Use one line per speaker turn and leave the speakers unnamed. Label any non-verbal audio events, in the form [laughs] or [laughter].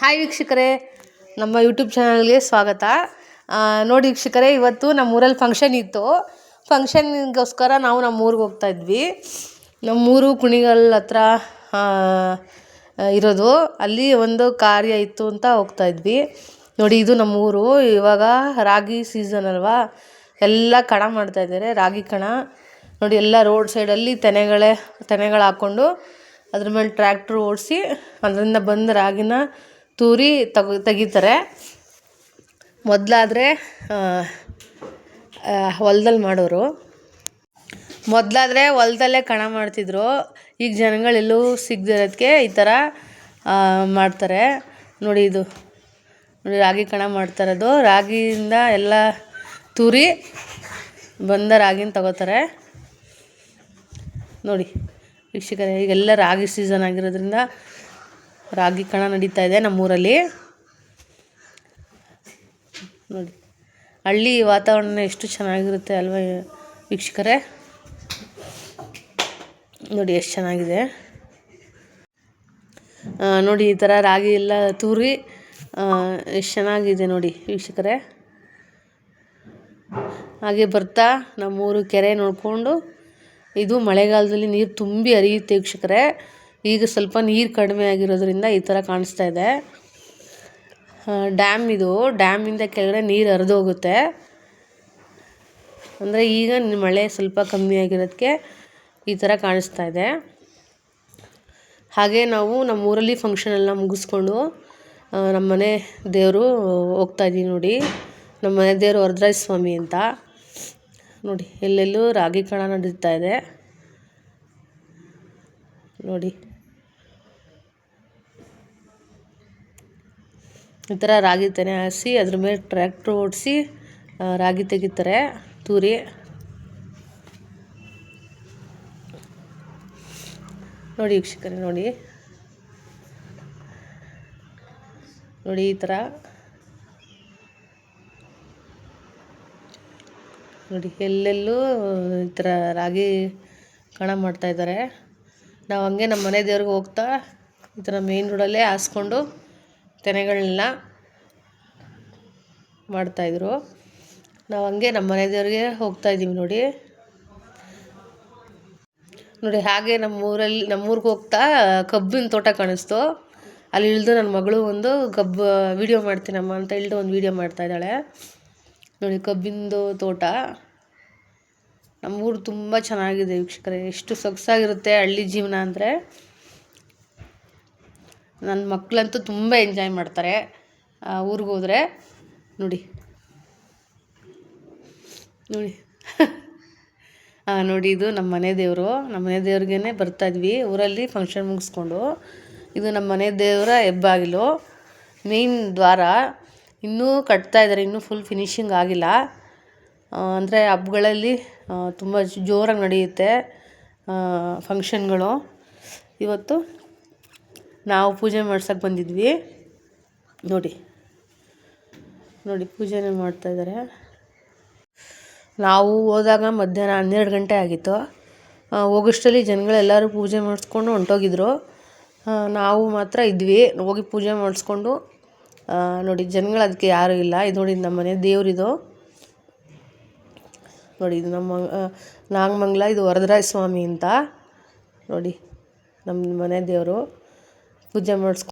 Hi ವೀಕ್ಷಕರೇ. ನಮ್ಮ YouTube ಚಾನಲ್ಗೆ ಸ್ವಾಗತ. ನೋಡಿ ವೀಕ್ಷಕರೇ, ಇವತ್ತು ನಮ್ಮ ಊರಲ್ಲಿ ಫಂಕ್ಷನ್ ಇತ್ತು. ಫಂಕ್ಷನ್ಗೋಸ್ಕರ ನಾವು ನಮ್ಮ ಊರಿಗೆ ಹೋಗ್ತಾ ಇದ್ವಿ. ನಮ್ಮೂರು ಕುಣಿಗಲ್ ಹತ್ರ ಇರೋದು. ಅಲ್ಲಿ ಒಂದು ಕಾರ್ಯ ಇತ್ತು ಅಂತ ಹೋಗ್ತಾ ಇದ್ವಿ. ನೋಡಿ, ಇದು ನಮ್ಮ ಊರು. ಇವಾಗ ರಾಗಿ ಸೀಸನ್ ಅಲ್ವಾ? ಎಲ್ಲ ಕಣ ಮಾಡ್ತಾ ಇದ್ದಾರೆ, ರಾಗಿ ಕಣ. ನೋಡಿ, ಎಲ್ಲ ರೋಡ್ ಸೈಡಲ್ಲಿ ತೆನೆಗಳೇ, ತೆನೆಗಳು ಹಾಕ್ಕೊಂಡು ಅದ್ರ ಮೇಲೆ ಟ್ರ್ಯಾಕ್ಟ್ರ್ ಓಡಿಸಿ, ಅದರಿಂದ ಬಂದು ರಾಗಿನ ತೂರಿ ತಗೊ ತೆಗಿತಾರೆ. ಮೊದಲಾದ್ರೆ ಹೊಲ್ದಲ್ಲಿ ಮಾಡೋರು. ಮೊದಲಾದ್ರೆ ಹೊಲ್ದಲ್ಲೇ ಕಣ ಮಾಡ್ತಿದ್ರು. ಈಗ ಜನಗಳೆಲ್ಲೂ ಸಿಗದಿರೋದಕ್ಕೆ ಈ ಥರ ಮಾಡ್ತಾರೆ. ನೋಡಿ ಇದು. ನೋಡಿ ರಾಗಿ ಕಣ ಮಾಡ್ತಾ ಇರೋದು ರಾಗಿಯಿಂದ ಎಲ್ಲ ತೂರಿ ಬಂದ ರಾಗಿನ ತಗೋತಾರೆ. ನೋಡಿ, ವೀಕ್ಷಕರೇ ಈಗೆಲ್ಲ ರಾಗಿ ಸೀಸನ್ ಆಗಿರೋದ್ರಿಂದ ರಾಗಿ ಕಣ ನಡೀತಾ ಇದೆ ನಮ್ಮೂರಲ್ಲಿ. ನೋಡಿ, ಹಳ್ಳಿ ವಾತಾವರಣ ಎಷ್ಟು ಚೆನ್ನಾಗಿರುತ್ತೆ ಅಲ್ವಾ ವೀಕ್ಷಕರೇ? ನೋಡಿ, ಎಷ್ಟು ಚೆನ್ನಾಗಿದೆ. ನೋಡಿ, ಈ ಥರ ರಾಗಿ ಎಲ್ಲ ತೂರಿ ಎಷ್ಟು ಚೆನ್ನಾಗಿದೆ ನೋಡಿ ವೀಕ್ಷಕರೇ. ಹಾಗೆ ಬರ್ತಾ ನಮ್ಮೂರು ಕೆರೆ ನೋಡಿಕೊಂಡು, ಇದು ಮಳೆಗಾಲದಲ್ಲಿ ನೀರು ತುಂಬಿ ಹರಿಯುತ್ತೆ ವೀಕ್ಷಕರೇ. ಈಗ ಸ್ವಲ್ಪ ನೀರು ಕಡಿಮೆ ಆಗಿರೋದ್ರಿಂದ ಈ ಥರ ಕಾಣಿಸ್ತಾ ಇದೆ. ಡ್ಯಾಮ್ ಇದು. ಡ್ಯಾಮಿಂದ ಕೆಳಗಡೆ ನೀರು ಹರಿದು ಹೋಗುತ್ತೆ. ಅಂದರೆ ಈಗ ಮಳೆ ಸ್ವಲ್ಪ ಕಮ್ಮಿ ಆಗಿರೋದಕ್ಕೆ ಈ ಥರ ಕಾಣಿಸ್ತಾ ಇದೆ. ಹಾಗೆ ನಾವು ನಮ್ಮ ಊರಲ್ಲಿ ಫಂಕ್ಷನ್ ಎಲ್ಲ ಮುಗಿಸ್ಕೊಂಡು ನಮ್ಮ ಮನೆ ದೇವರು ಹೋಗ್ತಾ ಇದ್ದೀವಿ ನೋಡಿ. ನಮ್ಮ ಮನೆ ದೇವರು ವರದರಾಜ ಸ್ವಾಮಿ ಅಂತ. ನೋಡಿ, ಎಲ್ಲೆಲ್ಲೂ ರಾಗಿ ಕಣ ನಡೀತಾ ಇದೆ. ನೋಡಿ. ಈ ಥರ ರಾಗಿ ತೆನೆ ಹಾಸಿ, ಅದ್ರ ಮೇಲೆ ಟ್ರ್ಯಾಕ್ಟ್ರ್ ಓಡಿಸಿ ರಾಗಿ ತೆಗಿತಾರೆ ತೂರಿ. ನೋಡಿ ವೀಕ್ಷಕರೇ, ನೋಡಿ. ನೋಡಿ ಈ ಥರ. ನೋಡಿ, ಎಲ್ಲೆಲ್ಲೂ ಈ ಥರ ರಾಗಿ ಕಣ ಮಾಡ್ತಾ ಇದ್ದಾರೆ. ನಾವು ಹಂಗೆ ನಮ್ಮ ಮನೆ ದೇವ್ರಿಗೆ ಹೋಗ್ತಾ ಈ ಥರ ಮೇನ್ ರೋಡಲ್ಲೇ ಹಾಸ್ಕೊಂಡು ತೆನೆಗಳನ್ನೆಲ್ಲ ಮಾಡ್ತಾಯಿದ್ರು ನಾವು ಹಂಗೆ ನಮ್ಮ ಮನೆ ದೇವ್ರಿಗೆ ಹೋಗ್ತಾ ಇದ್ದೀವಿ ನೋಡಿ. ನೋಡಿ ಹಾಗೆ ನಮ್ಮ ಊರಲ್ಲಿ ನಮ್ಮ ಊರಿಗೆ ಹೋಗ್ತಾ ಕಬ್ಬಿನ ತೋಟ ಕಾಣಿಸ್ತು. ಅಲ್ಲಿ ಇಳಿದು ನನ್ನ ಮಗಳು ಒಂದು ಕಬ್ಬು ವೀಡಿಯೋ ಮಾಡ್ತೀನಮ್ಮ ಅಂತ ಇಳಿದು ಒಂದು ವೀಡಿಯೋ ಮಾಡ್ತಾಯಿದ್ದಾಳೆ ನೋಡಿ ಕಬ್ಬಿಂದು ತೋಟ. ನಮ್ಮೂರು ತುಂಬ ಚೆನ್ನಾಗಿದೆ ವೀಕ್ಷಕರೇ. ಎಷ್ಟು ಸೊಗಸಾಗಿರುತ್ತೆ ಹಳ್ಳಿ ಜೀವನ ಅಂದರೆ. ನನ್ನ ಮಕ್ಕಳಂತೂ ತುಂಬ ಎಂಜಾಯ್ ಮಾಡ್ತಾರೆ. ಊರಿಗೆ ಹೋದರೆ. ನೋಡಿ. ನೋಡಿ. [laughs] ಹಾಂ ನೋಡಿ ಇದು ನಮ್ಮ ಮನೆ ದೇವರು. ನಮ್ಮ ಮನೆ ದೇವ್ರಿಗೇ ಬರ್ತಾ ಇದ್ವಿ. ಊರಲ್ಲಿ ಫಂಕ್ಷನ್ ಮುಗಿಸ್ಕೊಂಡು. ಇದು ನಮ್ಮ ಮನೆ ದೇವರ ಹೆಬ್ಬಾಗಿಲು. ಮೇಯ್ನ್ ದ್ವಾರ. ಇನ್ನೂ ಕಟ್ತಾ ಇದ್ದಾರೆ ಇನ್ನೂ ಫುಲ್ ಫಿನಿಶಿಂಗ್ ಆಗಿಲ್ಲ. ಅಂದರೆ ಹಬ್ಗಳಲ್ಲಿ ತುಂಬ ಜೋರಾಗಿ ನಡೆಯುತ್ತೆ ಫಂಕ್ಷನ್ಗಳು ಇವತ್ತು ನಾವು ಪೂಜೆ ಮಾಡ್ಸೋಕೆ ಬಂದಿದ್ವಿ. ನೋಡಿ. ನೋಡಿ, ಪೂಜೆನೇ ಮಾಡ್ತಾ ಇದ್ದಾರೆ ನಾವು ಹೋದಾಗ ಮಧ್ಯಾಹ್ನ ಹನ್ನೆರಡು ಗಂಟೆ ಆಗಿತ್ತು. ಹೋಗೋಷ್ಟರಲ್ಲಿ ಜನಗಳೆಲ್ಲರೂ ಪೂಜೆ ಮಾಡಿಸ್ಕೊಂಡು ಹೊಂಟೋಗಿದ್ರು. ನಾವು ಮಾತ್ರ ಇದ್ವಿ. ಹೋಗಿ ಪೂಜೆ ಮಾಡಿಸ್ಕೊಂಡು ನೋಡಿ, ಜನಗಳು ಅದಕ್ಕೆ ಯಾರೂ ಇಲ್ಲ. ಇದು ನೋಡಿ ನಮ್ಮ ಮನೆ ದೇವರಿದು. ನೋಡಿ ಇದು ನಮ್ಮ ನಾಗಮಂಗ್ಲ ಇದು ವರದರಾಯ ಸ್ವಾಮಿ ಅಂತ. ನೋಡಿ ನಮ್ಮ ಮನೆ ದೇವರು. ಪೂಜೆ ಮಾಡಿಸ್ಕೊಂಡು